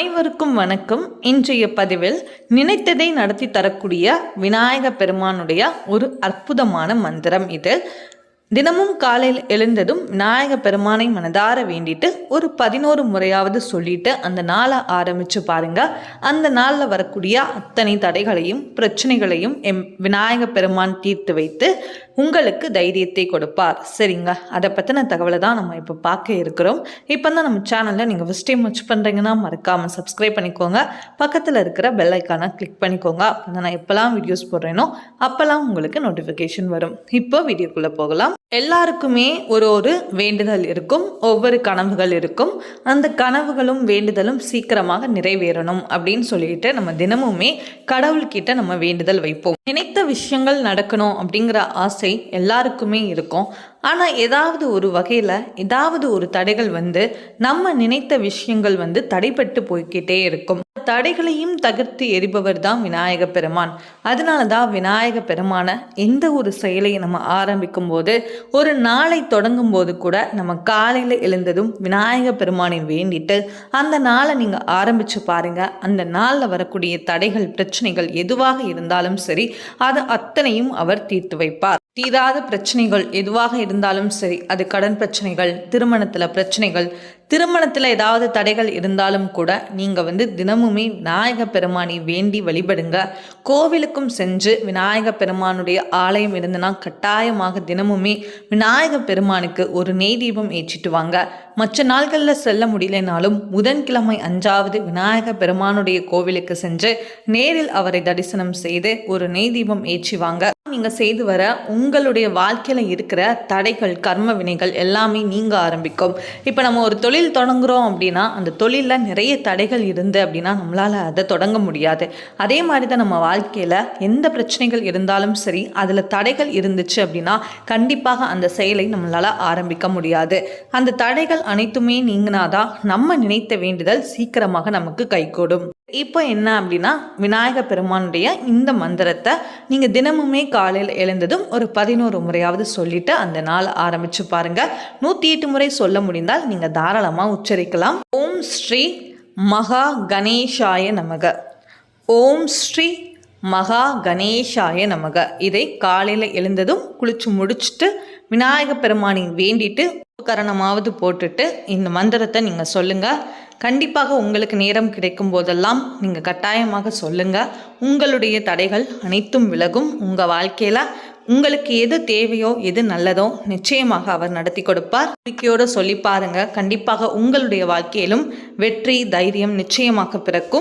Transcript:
அனைவருக்கும் வணக்கம். இன்றைய பதிவில் நினைத்ததை நடத்தி தரக்கூடிய விநாயக பெருமானுடைய ஒரு அற்புதமான மந்திரம் இது. தினமும் காலையில் எழுந்ததும் விநாயக பெருமானை மனதார வேண்டிட்டு ஒரு பதினோரு முறையாவது சொல்லிட்டு அந்த நாளை ஆரம்பித்து பாருங்க. அந்த நாளில் வரக்கூடிய அத்தனை தடைகளையும் பிரச்சனைகளையும் எம் விநாயக பெருமான் தீர்த்து வைத்து உங்களுக்கு தைரியத்தை கொடுப்பார். சரிங்க? அதை பற்றின தகவலை தான் நம்ம இப்போ பார்க்க இருக்கிறோம். இப்போ தான் நம்ம சேனலில் நீங்கள் ஃபஸ்ட் டைம் வச்சு பண்ணுறீங்கன்னா மறக்காமல் சப்ஸ்கிரைப் பண்ணிக்கோங்க. பக்கத்தில் இருக்கிற பெல் ஐக்கானை கிளிக் பண்ணிக்கோங்க. அப்போ நான் எப்போல்லாம் வீடியோஸ் போடுறேனோ அப்போல்லாம் உங்களுக்கு நோட்டிஃபிகேஷன் வரும். இப்போ வீடியோக்குள்ளே போகலாம். எல்லாருக்குமே ஒரு ஒரு வேண்டுதல் இருக்கும் ஒவ்வொரு கனவுகள் இருக்கும். அந்த கனவுகளும் வேண்டுதலும் சீக்கிரமாக நிறைவேறணும் அப்படின்னு சொல்லிட்டு நம்ம தினமுமே கடவுள்கிட்ட நம்ம வேண்டுதல் வைப்போம். நினைத்த விஷயங்கள் நடக்கணும் அப்படிங்கிற ஆசை எல்லாருக்குமே இருக்கும். ஆனால் ஏதாவது ஒரு வகையில் ஏதாவது ஒரு தடைகள் வந்து நம்ம நினைத்த விஷயங்கள் வந்து தடைப்பட்டு போய்கிட்டே இருக்கும். தடைகளையும் தகர்த்து எரிபவர் தான் விநாயக பெருமான். அதனால தான் விநாயக பெருமான எந்த ஒரு செயலை நம்ம ஆரம்பிக்கும் போது ஒரு நாளை தொடங்கும் போது கூட நம்ம காலையில் எழுந்ததும் விநாயக பெருமானை வேண்டிட்டு அந்த நாளை நீங்கள் ஆரம்பித்து பாருங்கள் அந்த நாளில் வரக்கூடிய தடைகள் பிரச்சனைகள் எதுவாக இருந்தாலும் சரி அது அத்தனையும் அவர் தீர்த்து வைப்பார். தீராத பிரச்சனைகள் எதுவாக இருந்தாலும் சரி அது கடன் பிரச்சனைகள் திருமணத்தில் பிரச்சனைகள் திருமணத்தில் ஏதாவது தடைகள் இருந்தாலும் கூட நீங்கள் வந்து தினமுமே விநாயக பெருமானை வேண்டி வழிபடுங்க. கோவிலுக்கும் சென்று விநாயக பெருமானுடைய ஆலயம் இருந்தனா கட்டாயமாக தினமுமே விநாயக பெருமானுக்கு ஒரு நெய் தீபம் ஏற்றிட்டு வாங்க. மற்ற நாள்களில் செல்ல முடியலனாலும் புதன்கிழமை அஞ்சாவது விநாயக பெருமானுடைய கோவிலுக்கு சென்று நேரில் அவரை தரிசனம் செய்து ஒரு நெய் தீபம் ஏற்றி வாங்க. நீங்கள் செய்து வர உங்களுடைய வாழ்க்கையில் இருக்கிற தடைகள் கர்ம வினைகள் எல்லாமே நீங்க ஆரம்பிக்கும். இப்போ நம்ம ஒரு தொழில் தொடங்குறோம் அப்படின்னா அந்த தொழிலில் நிறைய தடைகள் இருந்து அப்படின்னா நம்மளால் அதை தொடங்க முடியாது. அதே மாதிரி தான் நம்ம வாழ்க்கையில் எந்த பிரச்சனைகள் இருந்தாலும் சரி அதில் தடைகள் இருந்துச்சு அப்படின்னா கண்டிப்பாக அந்த செயலை நம்மளால் ஆரம்பிக்க முடியாது. அந்த தடைகள் அனைத்துமே நீங்கினாதான் நம்ம நினைத்த வேண்டுதல் சீக்கிரமாக நமக்கு கைகூடும். இப்போ என்ன அப்படின்னா விநாயக பெருமானுடைய இந்த மந்திரத்தை நீங்கள் தினமுமே காலையில் எழுந்ததும் ஒரு பதினோரு முறையாவது சொல்லிட்டு அந்த நாள் ஆரம்பித்து பாருங்கள் நூற்றி எட்டு முறை சொல்ல முடிந்தால் நீங்கள் தாராளமாக உச்சரிக்கலாம். ஓம் ஸ்ரீ மகா கணேஷாய நமக. ஓம் ஸ்ரீ மகா கணேஷாய நமக. இதை காலையில் எழுந்ததும் குளிச்சு முடிச்சுட்டு விநாயக பெருமானை வேண்டிட்டு கரணமாவது போட்டுட்டு இந்த மந்திரத்தை நீங்கள் சொல்லுங்கள் கண்டிப்பாக உங்களுக்கு நேரம் கிடைக்கும் போதெல்லாம் நீங்கள் கட்டாயமாக சொல்லுங்கள் உங்களுடைய தடைகள் அனைத்தும் விலகும். உங்கள் வாழ்க்கையில் உங்களுக்கு எது தேவையோ எது நல்லதோ நிச்சயமாக அவர் நடத்தி கொடுப்பார். நம்பிக்கையோடு சொல்லி பாருங்க. கண்டிப்பாக உங்களுடைய வாழ்க்கையிலும் வெற்றி தைரியம் நிச்சயமாக பிறக்கும்.